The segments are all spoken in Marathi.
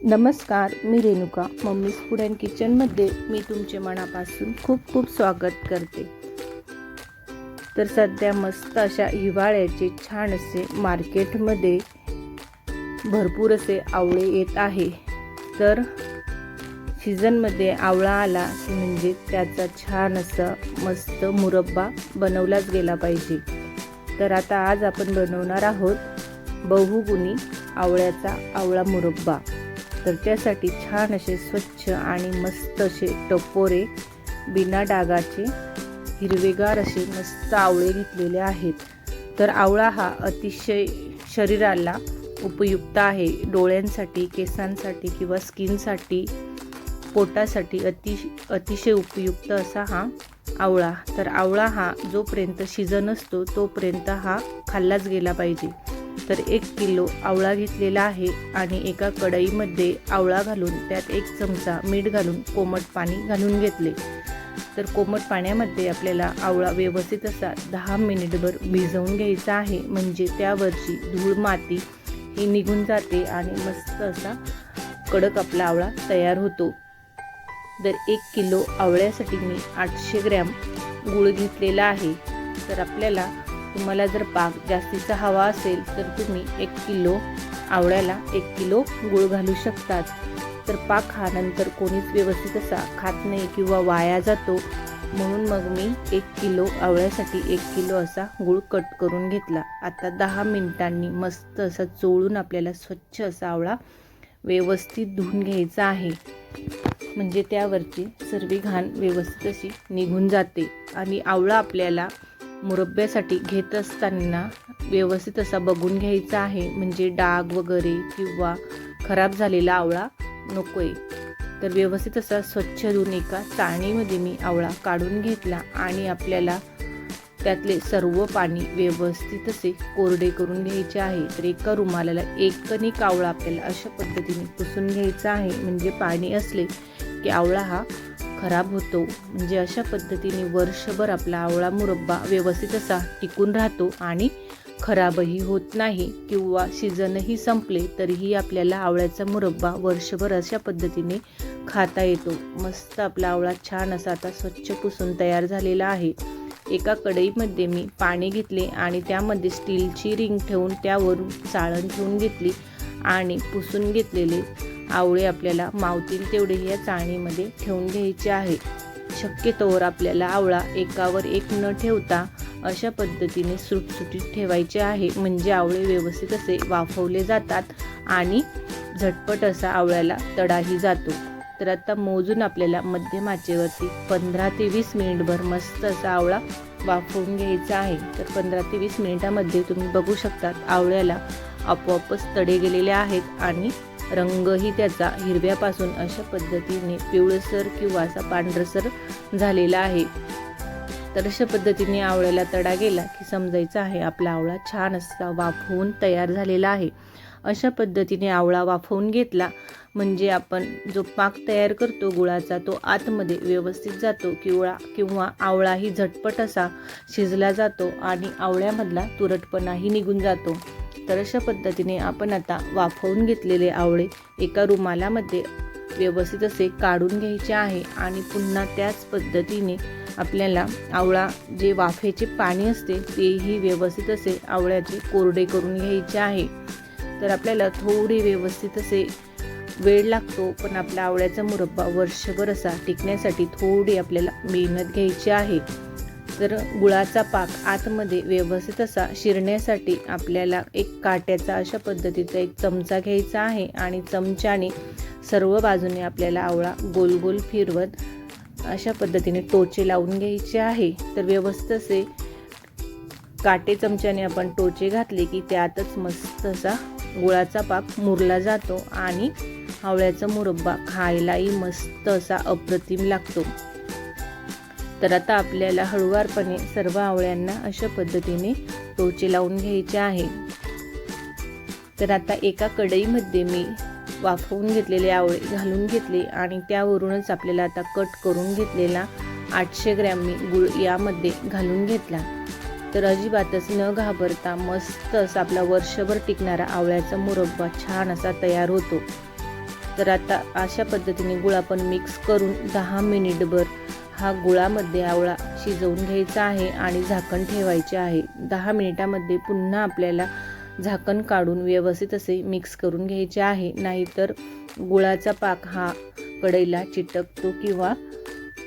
नमस्कार मी रेणुका. मम्मी फूड अँड किचनमध्ये मी तुमचे मनापासून खूप खूप स्वागत करते. तर सध्या मस्त अशा हिवाळ्याचे छान असे मार्केटमध्ये भरपूर असे आवळे येत आहे. तर सीझनमध्ये आवळा आला की म्हणजे त्याचा छान असा मस्त मुरब्बा बनवलाच गेला पाहिजे. तर आता आज आपण बनवणार आहोत बहुगुणी आवळ्याचा आवळा मुरब्बा. तर त्यासाठी छान असे स्वच्छ आणि मस्त असे टपोरे बिना डागाचे हिरवेगार असे मस्त आवळे घेतलेले आहेत. तर आवळा हा अतिशय शरीराला उपयुक्त आहे. डोळ्यांसाठी केसांसाठी किंवा स्किनसाठी पोटासाठी अति अतिशय उपयुक्त असा हा आवळा. तर आवळा हा जोपर्यंत शिजन असतो तोपर्यंत हा खाल्लाच गेला पाहिजे. तर एक किलो आवळा घेतलेला आहे आणि एका कढईमध्ये आवळा घालून त्यात एक चमचा मीठ घालून कोमट पाणी घालून घेतले. तर कोमट पाण्यामध्ये आपल्याला आवळा व्यवस्थित असा दहा मिनिटभर भिजवून घ्यायचा आहे. म्हणजे त्यावरची धूळ माती ही निघून जाते आणि मस्त असा कडक आपला आवळा तयार होतो. तर एक किलो आवळ्यासाठी मी आठशे ग्रॅम गूळ घेतलेला आहे. तर आपल्याला तुम्हाला जर पाक जास्तीचा हवा असेल तर तुम्ही एक किलो आवळ्याला एक किलो गूळ घालू शकतात. तर पाक हा नंतर कोणीच व्यवस्थित असा खात नाही किंवा वाया जातो. म्हणून मग मी एक किलो आवळ्यासाठी एक किलो असा गूळ कट करून घेतला. आता दहा मिनिटांनी मस्त असा चोळून आपल्याला स्वच्छ असा आवळा व्यवस्थित धुवून घ्यायचा आहे. म्हणजे त्यावरची सर्व घाण व्यवस्थित अशी निघून जाते आणि आवळा आपल्याला मुरब्ब्यासाठी घेत असताना व्यवस्थित असा बघून घ्यायचा आहे. म्हणजे डाग वगैरे किंवा खराब झालेला आवळा नको आहे तर व्यवस्थित असा स्वच्छ धुवून एका चाळणीमध्ये मी आवळा काढून घेतला आणि आपल्याला त्यातले सर्व पाणी व्यवस्थित असे कोरडे करून घ्यायचे आहे. तर एका रुमालाला एक कणिक आवळा आपल्याला अशा पद्धतीने पुसून घ्यायचा आहे. म्हणजे पाणी असले की आवळा हा खराब होतो. म्हणजे अशा पद्धतीने वर्षभर आपला आवळा मुरब्बा व्यवस्थित असा टिकून राहतो आणि खराबही होत नाही किंवा सीझनही संपले तरीही आपल्याला आवळ्याचा मुरब्बा वर्षभर अशा पद्धतीने खाता येतो. मस्त आपला आवळा छान असा आता स्वच्छ पुसून तयार झालेला आहे. एका कढईमध्ये मी पाणी घेतले आणि त्यामध्ये स्टीलची रिंग ठेवून त्यावरून चाळण ठेवून घेतली आणि पुसून घेतलेले. आवळे आपल्याला मावतील तेवढे या चाळणीमध्ये ठेवून घ्यायचे आहे. शक्यतोवर आपल्याला आवळा एकावर एक न ठेवता अशा पद्धतीने सुटसुटीत ठेवायचे आहे. म्हणजे आवळे व्यवस्थित असे वाफवले जातात आणि झटपट असा आवळ्याला तडाही जातो. तर आता मोजून आपल्याला मध्यम आचेवरती पंधरा ते वीस मिनिटभर मस्त असा आवळा वाफवून घ्यायचा आहे. तर पंधरा ते वीस मिनिटामध्ये तुम्ही बघू शकतात आवळ्याला आपोआपच तडे गेलेले आहेत आणि रंगही त्याचा हिरव्यापासून अशा पद्धतीने पिवळसर किंवा असा पांढरसर झालेला आहे. तर अशा पद्धतीने आवळ्याला तडा गेला की समजायचं आहे आपला आवळा छान असा वाफवून तयार झालेला आहे. अशा पद्धतीने आवळा वाफवून घेतला म्हणजे आपण जो पाक तयार करतो गुळाचा तो आतमध्ये व्यवस्थित जातो किंवा किंवा आवळाही झटपट असा शिजला जातो आणि आवळ्यामधला तुरटपणाही निघून जातो. तर अशा पद्धतीने आपण आता वाफवून घेतलेले आवळे एका रुमालामध्ये व्यवस्थित असे काढून घ्यायचे आहे आणि पुन्हा त्याच पद्धतीने आपल्याला आवळा जे वाफेचे पाणी असते तेही व्यवस्थित असे आवळ्याचे कोरडे करून घ्यायचे आहे. तर आपल्याला थोडी व्यवस्थित असे वेळ लागतो पण आपला आवळ्याचा मुरब्बा वर्षभर असा टिकण्यासाठी थोडी आपल्याला मेहनत घ्यायची आहे. तर गुळाचा पाक आतमध्ये व्यवस्थित असा शिरण्यासाठी आपल्याला एक काट्याचा अशा पद्धतीचा एक चमचा घ्यायचा आहे आणि चमच्याने सर्व बाजूने आपल्याला आवळा गोल गोल फिरवत अशा पद्धतीने टोचे लावून घ्यायचे आहे. तर व्यवस्थित असे काटे चमच्याने आपण टोचे घातले की त्यातच मस्त असा गुळाचा पाक मुरला जातो आणि आवळ्याचा मुरब्बा खायलाही मस्त असा अप्रतिम लागतो. तर आता आपल्याला हळुवारपणे सर्व आवळ्यांना अशा पद्धतीने टोचे लावून घ्यायचे आहे. तर आता एका कढईमध्ये मी वाफवून घेतलेले आवळे घालून घेतले आणि त्यावरूनच आपल्याला आता कट करून घेतलेला आठशे ग्रॅम मी गुळ यामध्ये घालून घेतला. तर अजिबातच न घाबरता मस्तच आपला वर्षभर टिकणारा आवळ्याचा मुरब्बा छान असा तयार होतो. तर आता अशा पद्धतीने गुळ आपण मिक्स करून दहा मिनिटभर हा गुळामध्ये आवळा शिजवून घ्यायचा आहे आणि झाकण ठेवायचे आहे. दहा मिनिटामध्ये पुन्हा आपल्याला झाकण काढून व्यवस्थित असे मिक्स करून घ्यायचे आहे. नाहीतर गुळाचा पाक हा कढईला चिटकतो किंवा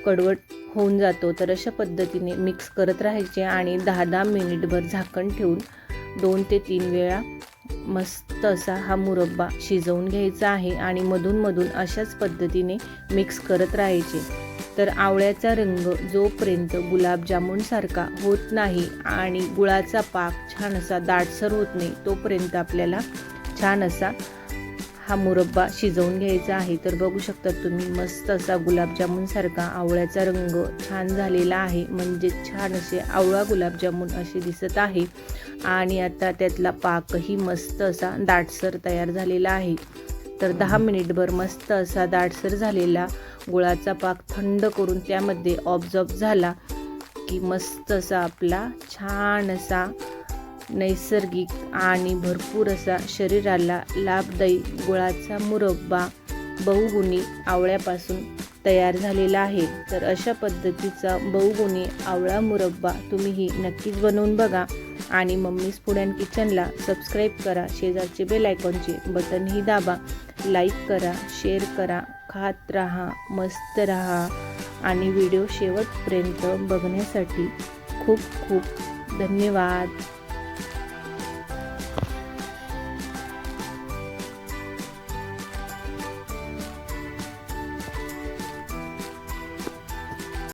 कडवट होऊन जातो. तर अशा पद्धतीने मिक्स करत राहायचे आणि दहा दहा मिनिटभर झाकण ठेवून दोन ते तीन वेळा मस्त असा हा मुरब्बा शिजवून घ्यायचा आहे आणि मधूनमधून अशाच पद्धतीने मिक्स करत राहायचे. तर आवळ्याचा रंग जोपर्यंत गुलाबजामुनसारखा होत नाही आणि गुळाचा पाक छान असा दाटसर होत नाही तोपर्यंत आपल्याला छान असा हा मुरब्बा शिजवून घ्यायचा आहे. तर बघू शकता तुम्ही मस्त असा गुलाबजामुनसारखा आवळ्याचा रंग छान झालेला आहे. म्हणजे छान असे आवळा गुलाबजामुन असे दिसत आहे. आणि आता त्यातला पाकही मस्त असा दाटसर तयार झालेला आहे. तर दहा मिनिटभर मस्त असा दाटसर झालेला गुळाचा पाक थंड करून त्यामध्ये ऑब्झॉर्ब झाला की मस्त असा आपला छान असा नैसर्गिक आणि भरपूर असा शरीराला लाभदायी गुळाचा मुरब्बा बहुगुणी आवळ्यापासून तयार झालेला आहे. तर अशा पद्धतीचा बहुगुणी आवळा मुरब्बा तुम्हीही नक्कीच बनवून बघा आणि मम्मीज फूड अँड किचनला सबस्क्राईब करा. शेजारचे बेल आयकॉनचे बटनही दाबा. लाईक करा शेअर करा खात राहा मस्त राहा आणि व्हिडिओ शेवटपर्यंत बघण्यासाठी खूप खूप धन्यवाद.